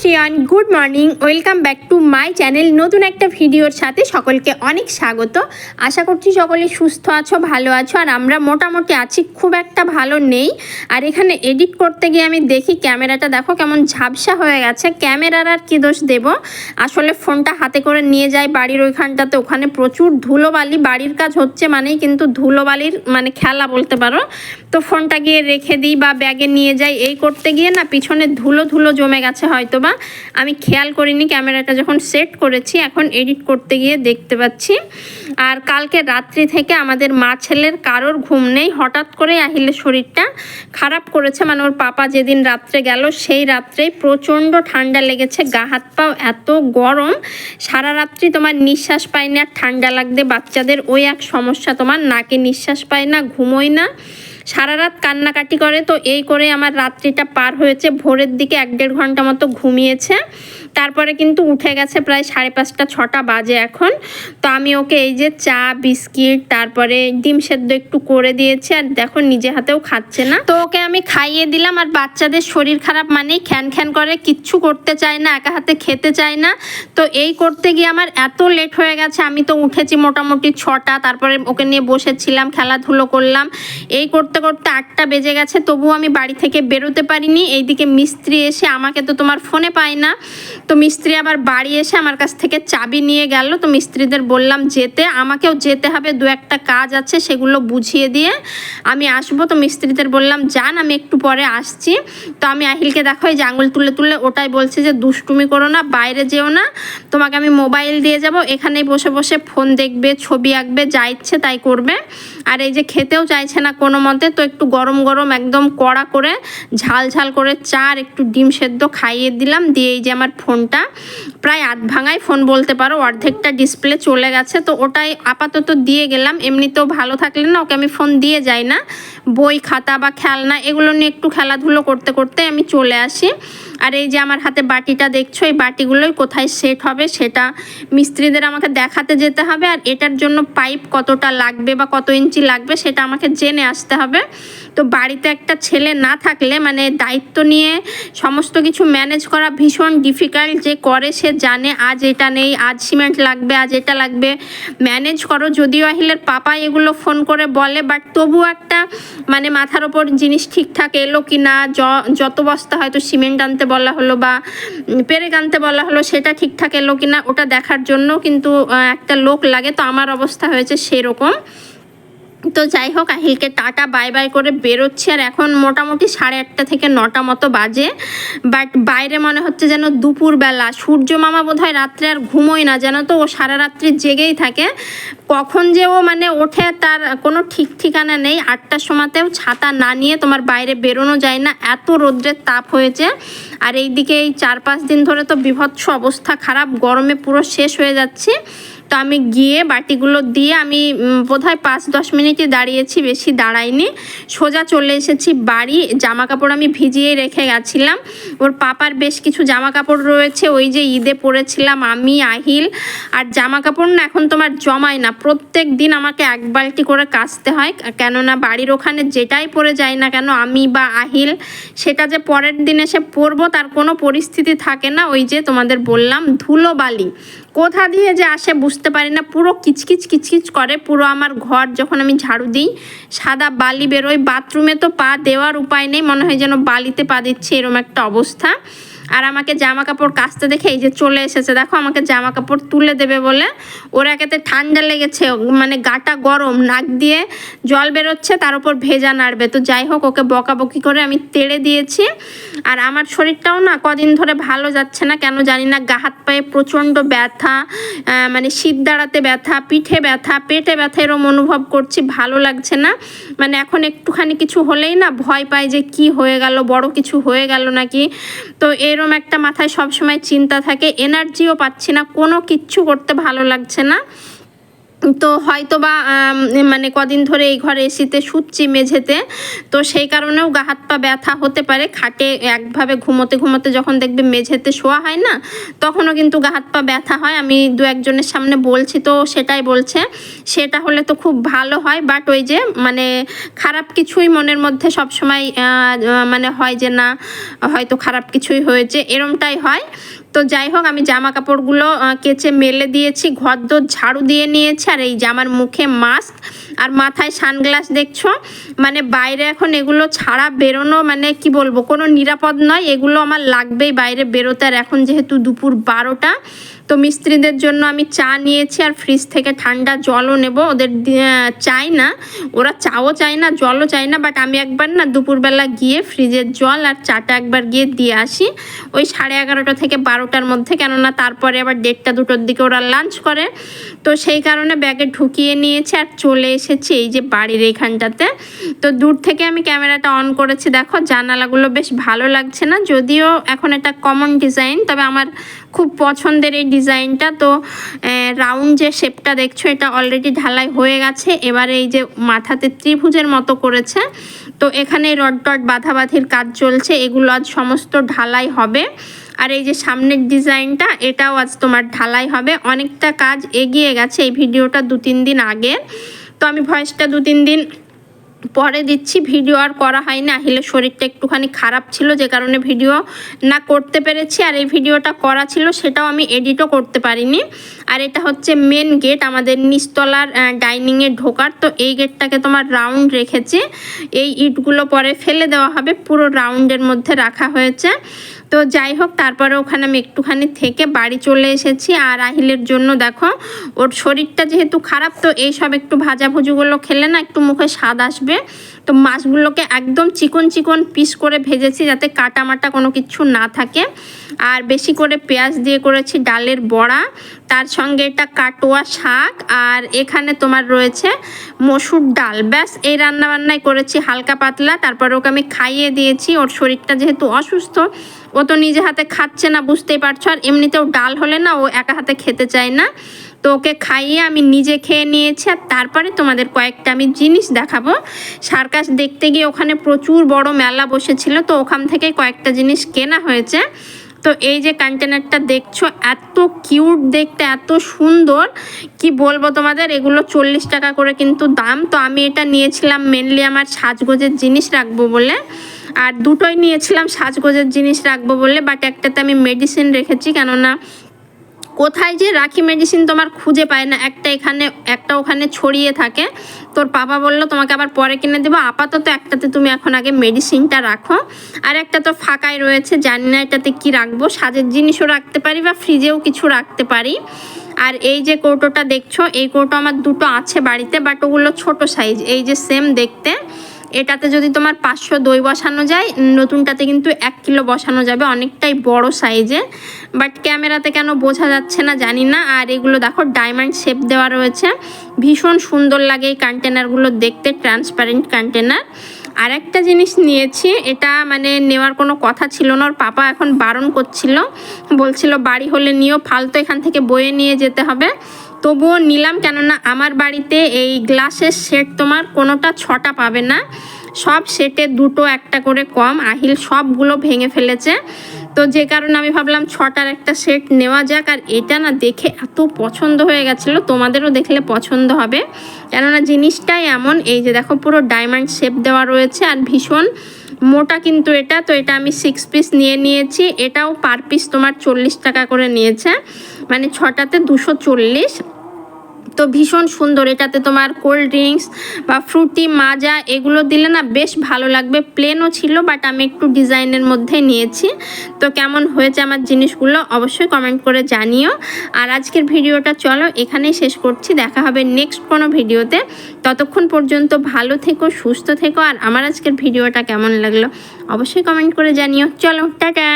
Everyone, good morning, welcome back to my channel. নতুন একটা ভিডিওর সাথে সকলকে অনেক স্বাগত। আশা করছি সকলে সুস্থ আছো, ভালো আছো, আর আমরা মোটামুটি আছি, খুব একটা ভালো নেই। আর এখানে এডিট করতে গিয়ে আমি দেখি ক্যামেরাটা, দেখো কেমন ঝাপসা হয়ে গেছে। ক্যামেরার আর কী দোষ দেব? আসলে ফোনটা হাতে করে নিয়ে যাই বাড়ির ওইখানটাতে, ওখানে প্রচুর ধুলোবালি, বাড়ির কাজ হচ্ছে মানেই কিন্তু ধুলোবালির মানে খেলা বলতে পারো। তো ফোনটা গিয়ে রেখে দিই বা ব্যাগে নিয়ে যাই। এই করতে গিয়ে না পিছনে ধুলো ধুলো জমে গেছে হয়তো বা আমি খেয়াল করিনি ক্যামেরাটা যখন সেট করেছি, এখন এডিট করতে গিয়ে দেখতে পাচ্ছি। আর কালকে রাত্রি থেকে আমাদের মা ছেলের কারোর ঘুম নেই। হঠাৎ করে আহিলের শরীরটা খারাপ করেছে। মানে ওর পাপা যেদিন রাত্রে গেল, সেই রাত্রেই প্রচণ্ড ঠান্ডা লেগেছে। গা হাত পাও এত গরম। সারা রাত্রি তোমার নিঃশ্বাস পায় না, ঠান্ডা লাগতে। বাচ্চাদের ওই এক সমস্যা, তোমার নাকে নিঃশ্বাস পায় না, ঘুমোয় না। সারা রাত কান্নাকাটি করে, তো এই করে আমার রাত্রিটা পার হয়েছে। ভোরের দিকে এক দেড় ঘণ্টা মতো ঘুমিয়েছে। তারপরে কিন্তু উঠে গেছে প্রায় সাড়ে পাঁচটা, ছটা বাজে এখন। তো আমি ওকে এই যে চা, বিস্কিট, তারপরে ডিম সেদ্ধ একটু করে দিয়েছি আর দেখো নিজে হাতেও খাচ্ছে না। তো ওকে আমি খাইয়ে দিলাম আর বাচ্চাদের শরীর খারাপ মানেই খ্যান খ্যান করে, কিচ্ছু করতে চায় না, একা হাতে খেতে চায় না। তো এই করতে গিয়ে আমার এত লেট হয়ে গেছে, আমি তো উঠেছি মোটামুটি ছটা, তারপরে ওকে নিয়ে বসেছিলাম, খেলাধুলো করলাম। এই করতে করতে আটটা বেজে গেছে, তবুও আমি বাড়ি থেকে বেরোতে পারিনি। এইদিকে মিস্ত্রি এসে আমাকে তো তোমার ফোনে পায় না। তো মিস্ত্রি আবার বাড়ি এসে আমার কাছ থেকে চাবি নিয়ে গেল। তো মিস্ত্রিদের বললাম, যেতে, আমাকেও যেতে হবে, দু একটা কাজ আছে, সেগুলো বুঝিয়ে দিয়ে আমি আসব। তো মিস্ত্রিদের বললাম, যান, আমি একটু পরে আসছি। তো আমি আহিলকে দেখো, এই যে আঙুল তুলে তুলে ওটাই বলছে যে, দুষ্টুমি করো না, বাইরে যেও না, তোমাকে আমি মোবাইল দিয়ে যাব, এখানেই বসে বসে ফোন দেখবে, ছবি আঁকবে, যা ইচ্ছে তাই করবে। আর এই যে খেতেও চাইছে না কোনো মতে, তো একটু গরম গরম একদম কড়া করে ঝাল ঝাল করে চা আর একটু ডিম সেদ্ধ খাইয়ে দিলাম, দিয়ে এই যে আমার ফোনটা। প্রায় আধ ভাঙাই ফোন বলতে পারো, অর্ধেকটা ডিসপ্লে চলে গেছে। তো ওটাই আপাতত দিয়ে গেলাম। এমনিতেও ভালো থাকলে না, ওকে আমি ফোন দিয়ে যাই না। বই, খাতা বা খেলনা এগুলো নিয়ে একটু খেলাধুলো করতে করতে আমি চলে আসি। আর এই যে আমার হাতে বাটিটা দেখছ, এই বাটিগুলোই কোথায় সেট হবে সেটা মিস্ত্রিদের আমাকে দেখাতে যেতে হবে। আর এটার জন্য পাইপ কতটা লাগবে বা কত ইঞ্চি লাগবে সেটা আমাকে জেনে আসতে হবে। তো বাড়িতে একটা ছেলে না থাকলে মানে দায়িত্ব নিয়ে সমস্ত কিছু ম্যানেজ করা ভীষণ ডিফিকাল্ট যে করে সে জানে, আজ এটা নেই, আজ সিমেন্ট লাগবে, আজ এটা লাগবে। ম্যানেজ করো, যদিও আহিলের পাপা এগুলো ফোন করে বলে, বাট তবু একটা মানে মাথার ওপর জিনিস ঠিকঠাক এলো কি না যত বস্তা হয়তো সিমেন্ট আনতে বলা হলো বা পেরেক আনতে বলা হলো, সেটা ঠিকঠাক এলো কি না, ওটা দেখার জন্য কিন্তু একটা লোক লাগে। তো আমার অবস্থা হয়েছে সেরকম। তো যাই হোক আহিলকে টাটা, বাই বাই করে বেরোচ্ছে। আর এখন মোটামুটি সাড়ে আটটা থেকে নটা মতো বাজে। বাট বাইরে মনে হচ্ছে যেন দুপুরবেলা। সূর্য মামা বোধ হয় রাত্রে আর ঘুমোয় না যেন তো? ও সারা রাত্রি জেগেই থাকে। কখন যে ও মানে ওঠে তার কোনো ঠিক ঠিকানা নেই। আটটার সময়তেও ছাতা না নিয়ে তোমার বাইরে বেরোনো যায় না। এত রৌদ্রের তাপ হয়েছে। আর এইদিকে এই চার পাঁচ দিন ধরে তো বিভৎস অবস্থা খারাপ। গরমে পুরো শেষ হয়ে যাচ্ছে। তো আমি গিয়ে বাটিগুলো দিয়ে আমি বোধহয় পাঁচ দশ মিনিটই দাঁড়িয়েছি, বেশি দাঁড়াইনি। সোজা চলে এসেছি বাড়ি জামা কাপড় আমি ভিজিয়ে রেখে গেছিলাম। ওর পাপার বেশ কিছু জামা কাপড় রয়েছে, ওই যে ঈদে পরেছিলাম আমি, আহিল। আর জামা কাপড় না এখন তোমার জমায় না, প্রত্যেক দিন আমাকে এক বালতি করে কাচতে হয়। কেননা বাড়ির ওখানে যেটাই পরে যায় না কেন, আমি বা আহিল, সেটা যে পরের দিন এসে পরবো তার কোনো পরিস্থিতি থাকে না। ওই যে তোমাদের বললাম, ধুলো বালি। কোথা দিয়ে যে আসে বুঝতে পারি না, পুরো কিচকিচ কিচকিচ করে, পুরো আমার ঘর যখন আমি ঝাড়ু দিই, সাদা বালি বেরোয়, বাথরুমে তো পা দেওয়ার উপায় নেই, মনে হয় যেন বালিতে পা দিচ্ছে, এরম একটা অবস্থা। আর আমাকে জামা কাপড় কাচতে দেখে এই যে চলে এসেছে, দেখো আমাকে জামা কাপড় তুলে দেবে বলে। ওর একেতে ঠান্ডা লেগেছে মানে গাটা গরম, নাক দিয়ে জল বেরোচ্ছে, তার উপর ভেজা নাড়বে। তো যাই হোক, ওকে বকাবকি করে আমি তেড়ে দিয়েছি। আর আমার শরীরটাও না কদিন ধরে ভালো যাচ্ছে না, কেন জানি না, গা হাত পায়ে প্রচণ্ড ব্যথা মানে শীত দাঁড়াতে ব্যথা, পিঠে ব্যথা, পেটে ব্যথা এরম অনুভব করছি, ভালো লাগছে না। মানে এখন একটুখানি কিছু হলেই না ভয় পাই যে কি হয়ে গেল, বড় কিছু হয়ে গেল নাকি। তো এরম একটা মাথায় সবসময় চিন্তা থাকে এনার্জিও পাচ্ছি না, কোনো কিচ্ছু করতে ভালো লাগছে না। তো হয়তো বা মানে কদিন ধরে এই ঘরে এসিতে শুচ্ছি মেঝেতে, তো সেই কারণেও গা হাত পা ব্যথা হতে পারে। খাটে একভাবে ঘুমোতে ঘুমোতে যখন দেখবে মেঝেতে শোয়া হয় না, তখনও কিন্তু গা হাত পা ব্যথা হয়। আমি দু একজনের সামনে বলছি তো সেটাই বলছে। সেটা হলে তো খুব ভালো হয় বাট ওই যে মানে খারাপ কিছুই মনের মধ্যে সবসময় মানে হয় যে না, হয়তো খারাপ কিছুই হয়েছে, এরমটাই হয়। তো যাই হোক, আমি জামা কাপড়গুলো কেচে মেলে দিয়েছি ঘর দোর ঝাড়ু দিয়ে নিয়েছি, আর এই জামার মুখে মাস্ক আর মাথায় সানগ্লাস দেখছ? মানে বাইরে এখন এগুলো ছাড়া বেরোনো মানে কি বলব? কোনো নিরাপদ নয়, এগুলো আমার লাগবেই বাইরে বেরোতে। আর এখন যেহেতু দুপুর বারোটা তো মিস্ত্রিদের জন্য আমি চা নিয়েছি আর ফ্রিজ থেকে ঠান্ডা জলও নেব। ওদের চাই না। ওরা চাও চায় না, জলও চায় না বাট আমি একবার না দুপুরবেলা গিয়ে ফ্রিজের জল আর চাটা একবার গিয়ে দিয়ে আসি। ওই সাড়ে এগারোটা থেকে বারোটার মধ্যে, কেননা তারপরে আবার দেড়টা দুটোর দিকে ওরা লাঞ্চ করে। তো সেই কারণে ব্যাগে ঢুকিয়ে নিয়েছে আর চলে এসেছি এই যে বাড়ির এইখানটাতে। তো দূর থেকে আমি ক্যামেরাটা অন করেছি। দেখো, জানালাগুলো বেশ ভালো লাগছে না, যদিও এখন এটা কমন ডিজাইন তবে আমার খুব পছন্দের এই ডিজাইনটা। তো রাউন্ড যে শেপটা দেখছ, এটা অলরেডি ঢালাই হয়ে গেছে। এবারে এই যে মাথাতে ত্রিভুজের মতো করেছে। তো, এখানে রড টড বাঁধাবাঁধির কাজ চলছে। এগুলো আজ সমস্ত ঢালাই হবে। আর এই যে সামনের ডিজাইনটা, এটাও আজ তোমার ঢালাই হবে। অনেকটা কাজ এগিয়ে গেছে এই ভিডিওটা দু তিন দিন আগে। তো, আমি ভয়েসটা দু তিন দিন পরে দিচ্ছি, ভিডিও আর করা হয়নি আহিলের শরীরটা একটুখানি খারাপ ছিল, যে কারণে ভিডিও না করতে পেরেছি। আর এই ভিডিওটা করা ছিল, সেটাও আমি এডিটও করতে পারিনি। আর এটা হচ্ছে মেন গেট আমাদের নিচতলার ডাইনিংয়ে ঢোকার। তো এই গেটটাকে তোমার রাউন্ড রেখেছি। এই ইটগুলো পরে ফেলে দেওয়া হবে, পুরো রাউন্ডের মধ্যে রাখা হয়েছে। তো যাই হোক, তারপরে ওখানে আমি একটুখানি থেকে বাড়ি চলে এসেছি। আর আহিলের জন্য দেখো, ওর শরীরটা যেহেতু খারাপ, তো এই সব একটু ভাজাভুজিগুলো খেলে না একটু মুখে স্বাদ আসবে। তো মাছগুলোকে একদম চিকন চিকন পিস করে ভেজেছি যাতে কাটা মাটা কোনো কিছু না থাকে। আর বেশি করে পেঁয়াজ দিয়ে করেছি ডালের বড়া। তার সঙ্গে এটা কাটোয়া শাক আর এখানে তোমার রয়েছে মসুর ডাল। ব্যাস, এই রান্না বান্নাই করেছি হালকা পাতলা। তারপরে ওকে আমি খাইয়ে দিয়েছি। ওর শরীরটা যেহেতু অসুস্থ, ও তো নিজে হাতে খাচ্ছে না, বুঝতেই পারছ। আর এমনিতেও ডাল হলে না ও একা হাতে খেতে চায় না। তো ওকে খাইয়ে আমি নিজে খেয়ে নিয়েছি আর তারপরে তোমাদের কয়েকটা আমি জিনিস দেখাবো। সার্কাস দেখতে গিয়ে ওখানে প্রচুর বড় মেলা বসেছিল, তো ওখান থেকে কয়েকটা জিনিস কেনা হয়েছে। তো এই যে কন্টেনারটা দেখছ, এত কিউট দেখতে, এত সুন্দর। কি বলব তোমাদের, এগুলো চল্লিশ টাকা করে কিন্তু দাম। তো আমি এটা নিয়েছিলাম মেনলি আমার সাজগোজের জিনিস রাখব বলে। আর দুটোই নিয়েছিলাম সাজগোজের জিনিস রাখব বলে বাট একটাতে আমি মেডিসিন রেখেছি, কেননা কোথায় যে রাখি মেডিসিন তোমার খুঁজে পায় না, একটা এখানে, একটা ওখানে ছড়িয়ে থাকে। তোর বাবা বলল, তোমাকে আবার পরে কিনে দেবো। আপাতত একটাতে তুমি এখন আগে মেডিসিনটা রাখো। আর একটা তো ফাঁকাই রয়েছে, জানি না এটাতে কি রাখব। সাজের জিনিসও রাখতে পারি বা ফ্রিজেও কিছু রাখতে পারি। আর এই যে কৌটোটা দেখছ, এই কৌটো আমার দুটো আছে বাড়িতে বাট ওগুলো ছোট সাইজ এই যে সেম দেখতে। এটাতে যদি তোমার পাঁচশো দই বসানো যায়, নতুনটাতে কিন্তু এক কিলো বসানো যাবে অনেকটাই বড় সাইজে। বাট ক্যামেরাতে কেন বোঝা যাচ্ছে না জানি না। আর এগুলো দেখো, ডায়মন্ড শেপ দেওয়া রয়েছে। ভীষণ সুন্দর লাগে এই কন্টেনারগুলো দেখতে, ট্রান্সপারেন্ট কন্টেনার। আর একটা জিনিস নিয়েছি, এটা মানে নেওয়ার কোনো কথা ছিল না। ওর পাপা এখন বারণ করছিল। বলছিল, বাড়ি হলে নিয়েও ফালতু এখান থেকে বয়ে নিয়ে যেতে হবে। তবুও নিলাম কেননা আমার বাড়িতে এই গ্লাসের সেট তোমার কোনোটা ছটা পাবে না। সব সেটে দুটো একটা করে কম, আহিল সবগুলো ভেঙে ফেলেছে। তো যে কারণে আমি ভাবলাম ছটার একটা সেট নেওয়া যাক, আর এটা না দেখে এত পছন্দ হয়ে গেছিল, তোমাদেরও দেখলে পছন্দ হবে। কেননা জিনিসটাই এমন, এই যে দেখো পুরো ডায়মন্ড শেপ দেওয়া রয়েছে, আর ভীষণ মোটা কিন্তু এটা। তো এটা আমি সিক্স পিস নিয়ে নিয়েছি, এটাও পার পিস তোমার চল্লিশ টাকা করে নিয়েছে। মানে ছটাতে দুশো চল্লিশ। তো ভীষণ সুন্দর। এটাতে তোমার কোল্ড ড্রিঙ্কস বা ফ্রুটি মাজা এগুলো দিলে না বেশ ভালো লাগবে। প্লেনও ছিল বাট আমি একটু ডিজাইনের মধ্যে নিয়েছি। তো কেমন হয়েছে আমার জিনিসগুলো অবশ্যই কমেন্ট করে জানিও। আর আজকের ভিডিওটা চলো এখানেই শেষ করছি। দেখা হবে নেক্সট কোনো ভিডিওতে। ততক্ষণ পর্যন্ত ভালো থেকো, সুস্থ থেকো। আর আমার আজকের ভিডিওটা কেমন লাগল অবশ্যই কমেন্ট করে জানিও। চলো, টাটা!